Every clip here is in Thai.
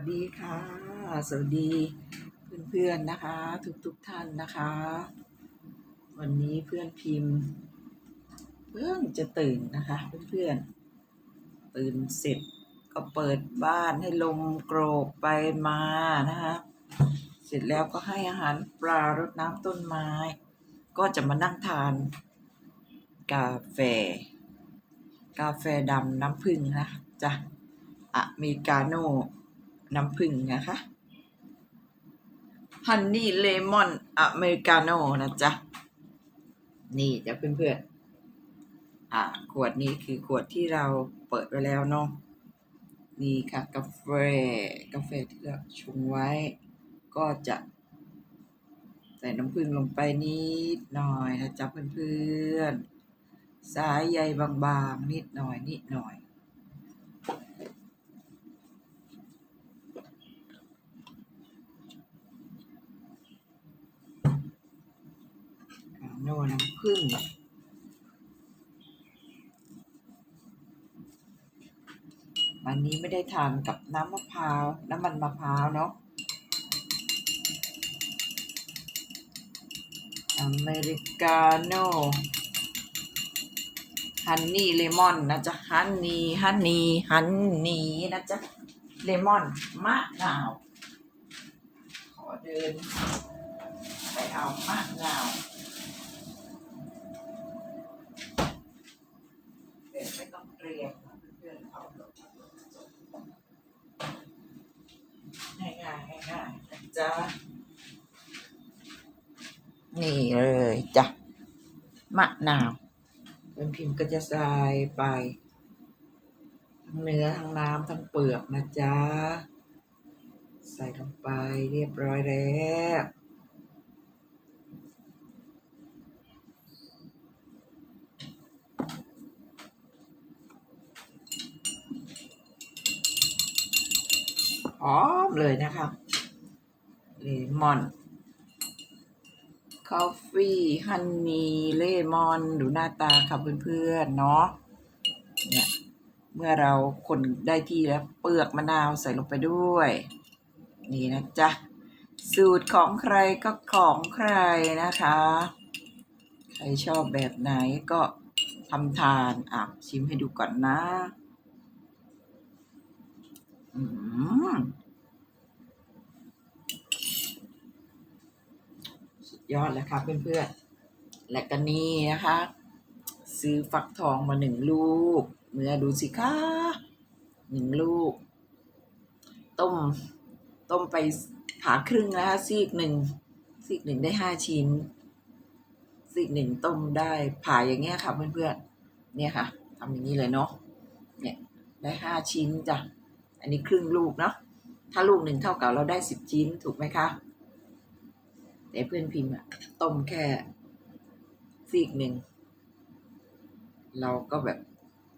สดีค่ะ สวัสดีเพื่อนๆนะคะ ทุกๆท่านนะคะ วันนี้เพื่อนพิมพ์ เพิ่งจะตื่นนะคะ เพื่อนๆตื่นเสร็จก็เปิดบ้านให้ลมโกรกไปมานะคะ เสร็จแล้วก็ให้อาหารปลารดน้ำต้นไม้ ก็จะมานั่งทาน กาแฟ กาแฟดำน้ำผึ้งนะจ้ะอเมริกาโน่ น้ำผึ้งนะคะฮันนี่เลมอนอเมริกาโน่นะจ๊ะ นี่จะเพื่อนๆอะขวดนี้คือขวดที่เราเปิดไว้แล้วเนาะนี่ค่ะกาแฟกาแฟที่เราชงไว้ ก็จะ ใส่น้ำผึ้งลงไปนิดหน่อยนะจ๊ะเพื่อนๆสายใยบางๆ นิดหน่อยนิดหน่อย โน่น้ำผึ้งวันนี้ไม่ได้ทานกับน้ำมะพร้าว น้ำมันมะพร้าวเนาะอเมริกาโน่ฮันนี่เลมอนนะจ๊ะฮันนี่ฮันนี่ฮันนี่นะจ๊ะเลมอนมะนาว ขอเดิน ไปเอามะนาว จ๊ะนี่เลยจ้ะมะนาวเป็นพิมพ์ก็จะใส่ไป ทั้งเนื้อทั้งน้ำทั้งเปลือกนะจ๊ะ ใส่ลงไปเรียบร้อยแล้วหอมเลยนะคะ เลมอนคอฟฟี่ฮันนี่เลมอนดูหน้าตาค่ะเพื่อนๆเนาะเนี่ยเมื่อเราคนได้ที่แล้วเปลือกมะนาวใส่ลงไปด้วย นี่นะจ๊ะ สูตรของใครก็ของใครนะคะ ใครชอบแบบไหนก็ทำทานอะชิมให้ดูก่อนนะ อืม สุด ยอดแล้วครับเพื่อนๆ และก็นี่นะคะ ซื้อฟักทองมาหนึ่งลูก เมื่อดูสิคะหนึ่งลูก ต้ม ต้มไปผ่าครึ่งนะคะซีกหนึ่งซีกหนึ่งได้ห้าชิ้น ซีกหนึ่งต้มได้ผ่าอย่างเงี้ยค่ะเพื่อนๆ เนี่ยค่ะทำอย่างนี้เลยเนาะเนี่ยได้ห้าชิ้นจ้ะ อันนี้ครึ่งลูกเนาะถ้าลูกหนึ่งเท่ากับเราได้สิบชิ้นถูกไหมคะ แต่เพื่อนพิมพ์อะต้มแค่ซีกหนึ่ง เราก็แบบ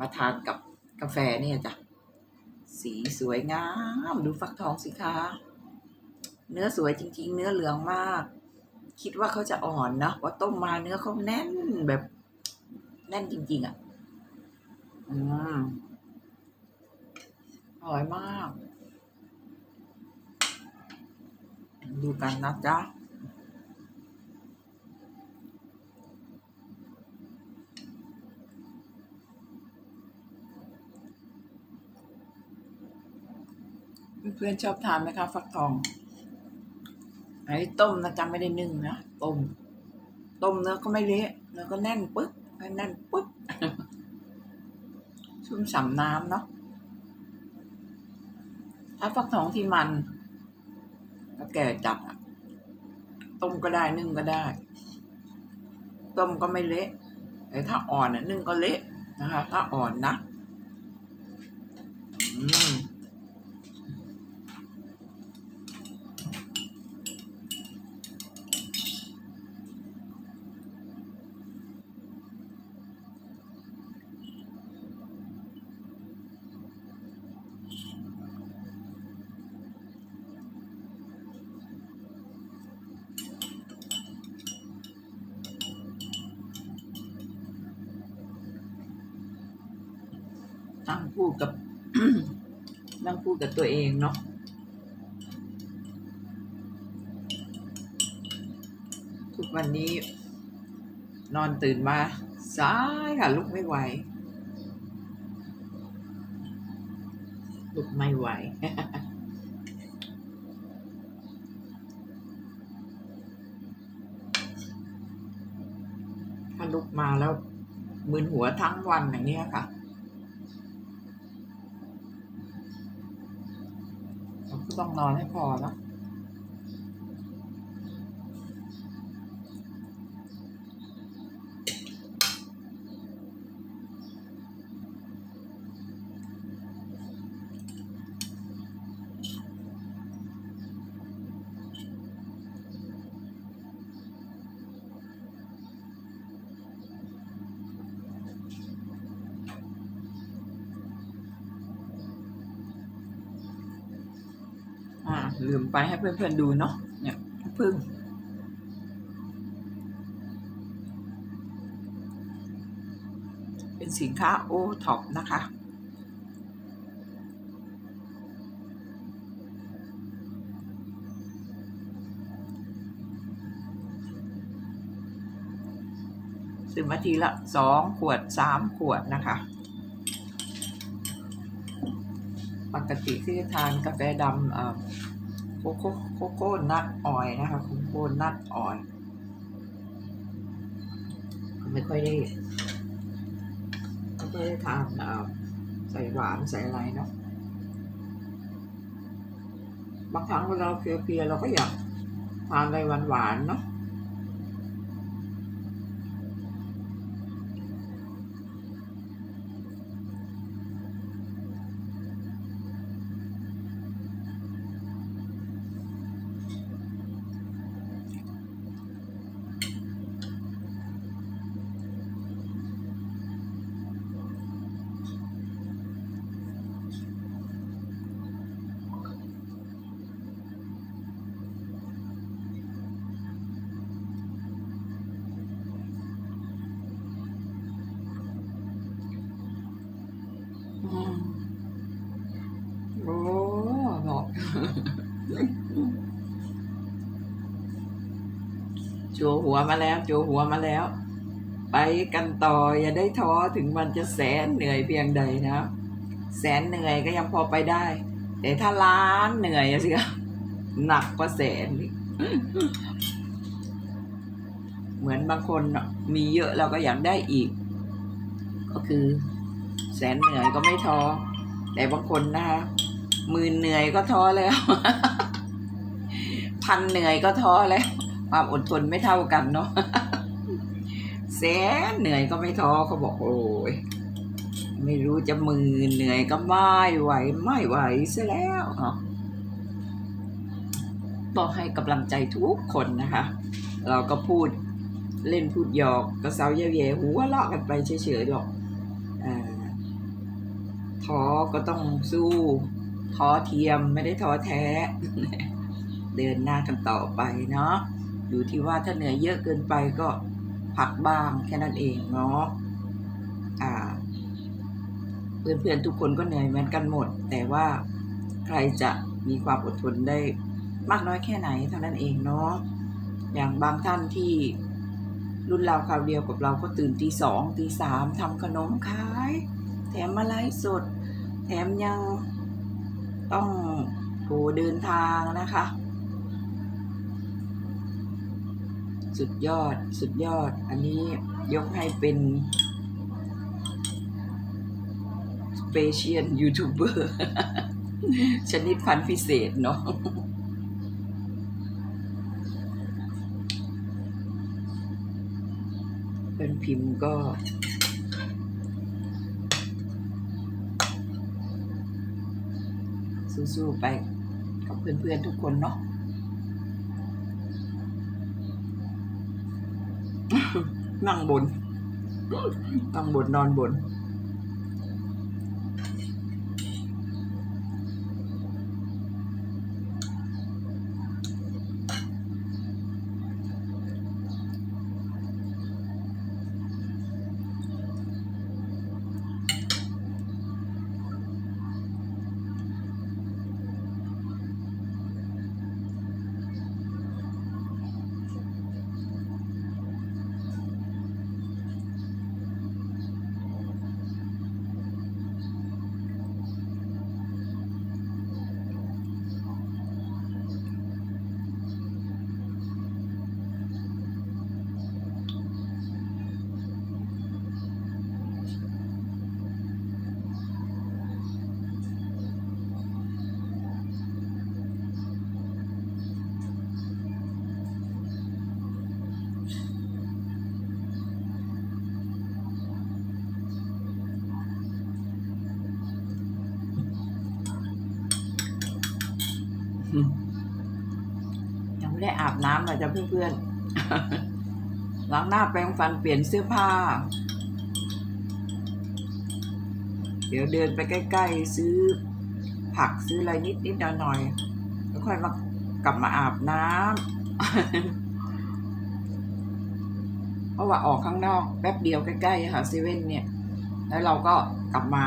มาทานกับกาแฟเนี่ยจ้ะ สีสวยงาม ดูฟักทองสิคะ เนื้อสวยจริง ๆ เนื้อเหลืองมาก คิดว่าเขาจะอ่อนนะว่าต้มมาเนื้อเขาแน่นแบบแน่นจริง ๆอะ อืมอร่อยมาก ดูกันนะจ๊ะ เพื่อนๆชอบทานไหมคะ ฟักทองอันนี้ต้มนะจ๊ะไม่ได้นึ่งนะต้มต้มเนื้อก็ไม่เละเนื้อก็แน่นปึ๊บแน่นปึ๊บชุ่มฉ่ำน้ำเนาะถ้าฟักทองที่มันก็แก่จัดต้มก็ได้นึ่งก็ได้ ต้มก็ไม่เละแต่ถ้าอ่อนอะนึ่งก็เละนะคะ ถ้าอ่อนนะ นั่งพูดกับนั่งพูดกับตัวเองเนาะทุกวันนี้ นอนตื่นมาสายค่ะลุกไม่ไหวลุกไม่ไหวถ้าลุกมาแล้วมึนหัวทั้งวันอย่างนี้ค่ะ ต้องนอนให้พอเนาะ ลืมไปให้เพื่อนๆดูเนาะเนี่ยพึ่งเป็นสินค้าโอท็อปนะคะซื้อมาทีละสองขวดสามขวดนะคะ ปกติที่จะทานกาแฟดำอ่อ โคโค่โคโค่นัทออยนะคะโคโก้นัทออยไม่ค่อยได้ไม่ค่อยได้ทานเอ่อใส่หวานใส่อะไรเนาะบางครั้งเวลาเราเพลียๆเราก็อยากทานอะไรหวานๆเนาะ โอ้บอกจัวหัวมาแล้วจัวหัวมาแล้ว ไปกันต่ออย่าได้ท้อถึงมันจะแสนเหนื่อยเพียงใดนะ แสนเหนื่อยก็ยังพอไปได้ แต่ถ้าล้านเหนื่อยสิคะหนักกว่าแสนอีกเหมือนบางคนมีเยอะเราก็อยากได้อีก ก็คือ แสนเหนื่อยก็ไม่ท้อ แต่บางคนนะคะมื่นเหนื่อยก็ท้อแล้ว พันเหนื่อยก็ท้อแล้ว ความอดทนไม่เท่ากันเนาะแสนเหนื่อยก็ไม่ท้อเขาบอกโอ้ยไม่รู้จะมื่นเหนื่อยก็ไม่ไหวไม่ไหวซะแล้วเนาะต้องให้กำลังใจทุกคนนะคะ เราก็พูดเล่นพูดหยอกกระเซาเย่เย่หัวเราะกันไปเฉยๆหรอกอ่า ท้อก็ต้องสู้ท้อเทียมไม่ได้ท้อแท้ เดินหน้ากันต่อไปเนาะอยู่ที่ว่าถ้าเหนื่อยเยอะเกินไปก็พักบ้างแค่นั้นเองเนาะอ่า เพื่อนๆทุกคนก็เหนื่อยเหมือนกันหมด แต่ว่าใครจะมีความอดทนได้มากน้อยแค่ไหนเท่านั้นเองเนาะอย่างบางท่านที่รุ่นราคราวเดียวกับเราก็ตื่นตีสองตีสามทำขนมขาย แถมมาไลฟ์สด แถมยังต้องโหเดินทางนะคะ สุดยอดสุดยอด อันนี้ยกให้เป็นสเปเชียลยูทูบเบอร์ชนิดพันพิเศษเนาะเป็นพิมพ์ก็ สู้ๆไปกับเพื่อนๆทุกคนเนาะนั่งบนนั่งบนนอนบน ยังไม่ได้อาบน้ำเลยจ้ะเพื่อนๆ ล้างหน้าแปรงฟันเปลี่ยนเสื้อผ้า เดี๋ยวเดินไปใกล้ ๆ ซื้อผักซื้ออะไรนิดนิดๆหน่อยๆแล้วค่อยมากลับมาอาบน้ำเพราะว่าออกข้างนอกแป๊บเดียวใกล้ๆค่ะเซเว่นเนี่ย แล้วเราก็กลับมา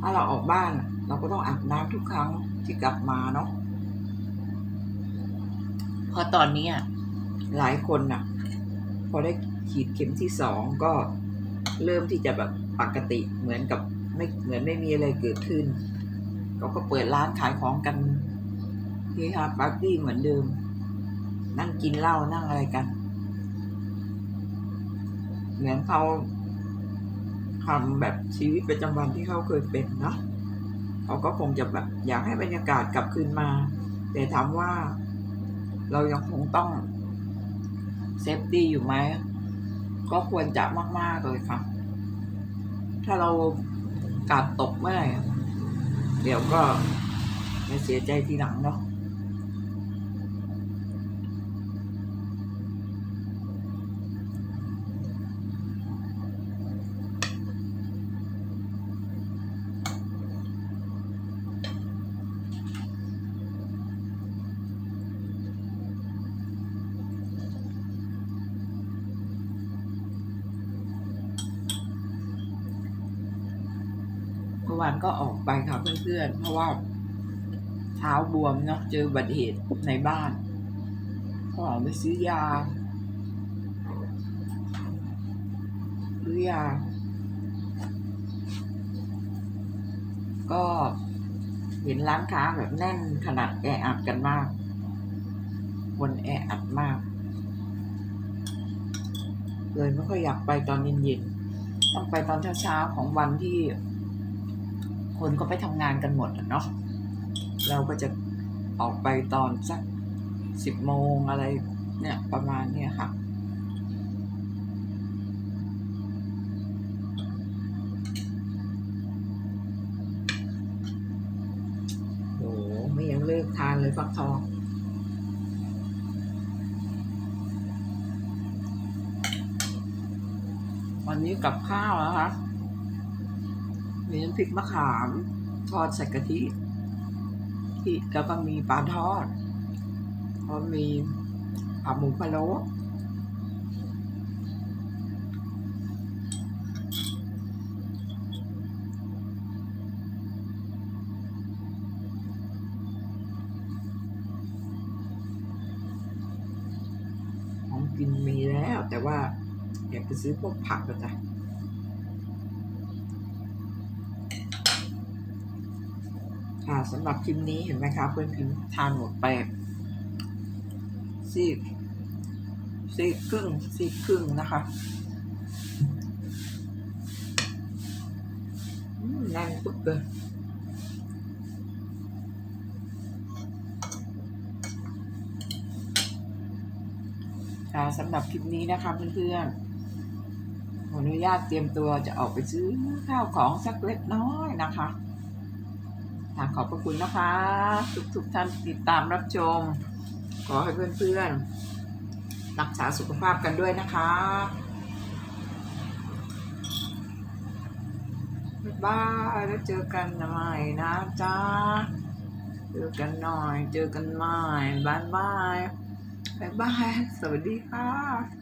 ถ้าเราออกบ้าน เราก็ต้องอาบน้ำทุกครั้งที่กลับมาเนาะ เพราะตอนนี้อะหลายคนน่ะ พอได้ฉีดเข็มที่สองก็เริ่มที่จะแบบปกติเหมือนกับไม่เหมือนไม่มีอะไรเกิดขึ้นเขาก็เปิดร้านขายของกันเฮฮาปาร์ตี้เหมือนเดิม นั่งกินเหล้านั่งอะไรกัน เหมือนเขาทำแบบชีวิตประจำวันที่เขาเคยเป็นเนาะเขาก็คงจะแบบอยากให้บรรยากาศกลับคืนมา แต่ถามว่า เรายังคงต้องเซฟตี้อยู่ไหม ก็ควรจะมาก ๆ เลยค่ะ ถ้าเรากาดตกเมื่อไหร่เดี๋ยวก็จะเสียใจทีหลังเนาะ วานก็ออกไปค่ะเพื่อนๆ เพราะว่าเท้าบวมเนาะเจออุบัติเหตุในบ้านก็ออกไปซื้อยาซื้อยา ก็เห็นร้านค้าแบบแน่นขนาดแออัดกันมากคนแออัดมากเลยไม่ค่อยอยากไปตอนเย็นๆ ต้องไปตอนเช้าๆ ของวันที่ คนก็ไปทำงานกันหมดเนาะเราก็จะออกไปตอนสักสิบโมงอะไรเนี่ยประมาณเนี้ยค่ะโอ้ไม่ยังเลิกทานเลยฟักทองวันนี้กับข้าวนะคะ มีน้ำพริกมะขาม ทอดใส่กะทิที่แล้วก็มีปลาทอดแล้วมีผักหมูพะโล้ของกินมีแล้วแต่ว่าอยากไปซื้อพวกผักก็จ้ะ ค่ะสำหรับคลิปนี้เห็นไหมคะเพื่อนพิมพ์ทานหมดไปซีกซีกครึ่งซีกครึ่งนะคะแน่นปุ๊บเลยค่ะสำหรับคลิปนี้นะคะเพื่อนๆขออนุญาตเตรียมตัวจะออกไปซื้อข้าวของสักเล็กน้อยนะคะ ค่ะขอบพระคุณนะคะ ทุกๆทท่านติดตามรับชม ขอให้เพื่อนๆ รักษาสุขภาพกันด้วยนะคะ บ๊ายบายแล้วเจอกันใหม่นะจ๊ะ เจอกันหน่อย เจอกันใหม่บายบายบายบาย สวัสดีค่ะ